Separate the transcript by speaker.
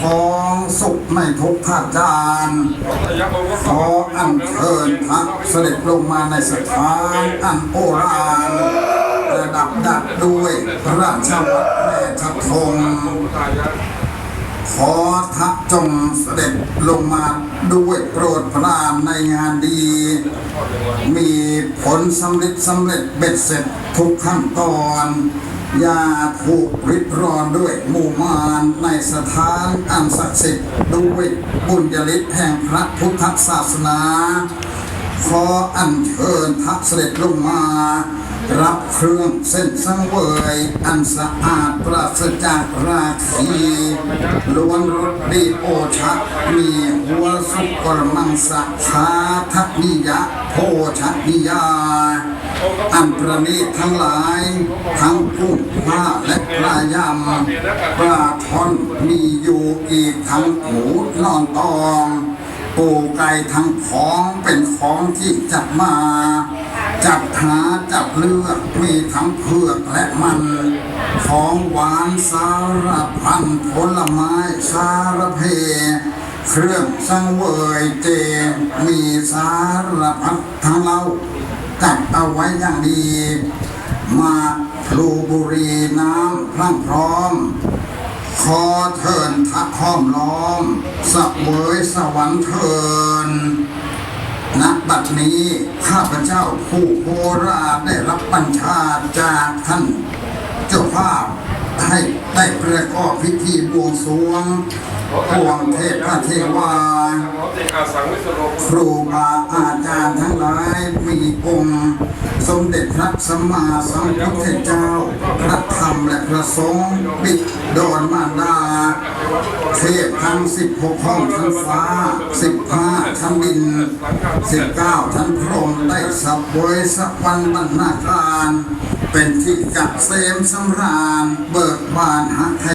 Speaker 1: ของสุขในทุกภาคจารขออันเชิญพระเสด็จลงมาในสถานอันโอฬารระดับดัดด้วยพระราชวัตรแม่ทัพทง ขอทักจงเสด็จลงมาด้วยโปรดประานในงานดี มีผลสำเร็จสำเร็จเบ็ดเสร็จทุกขั้นตอนอย่าถูกริดรอนด้วยหมู่มารในสถานอันศักดิ์สิทธิ์ด้วยบุญญาฤทธิ์แห่งพระพุทธศาสนา ขออัญเชิญทักเสด็จลงมา รับเครื่องเส้นสังเวย อันสะอาดปราศจากราคีล้วนรสดีโอชะมีหัวสุกรมังสะชาทักนิยะโพชนิยา อันประณีตทั้งหลาย ทั้งกุ้งปลาและปลายำปลาทอนมีอยู่อีกทั้งหมูนอนตอง ปูไก่ทั้งของเป็นของที่จับมา จับหาจับเลือกมีทั้งเผือกและมัน ของหวานสารพันผลไม้สารเพเครื่องสังเวยเจมีสารพัดทั้งเล่าจัดเอาไว้อย่างดี มาพลูบุรีน้ำพรั่งพร้อม ขอเทินทักห้อมล้อมสะเวยสวรรค์เทินณบัดนี้ข้าพเจ้าผู้โคราชได้รับบัญชาจากท่าน เจ้าภาพให้ได้ประกอบพิธีบวงสรวงพวงเทพเทวา ครูบาอาจารย์ทั้งหลายมีองค์ มเด็จพระสัมมาสัมพุทธเจ้า พระธรรมและพระสงฆ์บิดดอนมารดา เทพทั้งสิบหกห้องชั้นฟ้าสิบห้าชั้นดินสิบเก้าชั้นพรหมได้สับวยสักวันบรรณาการ เป็นที่กักเสมสำราญเบิกบานหัก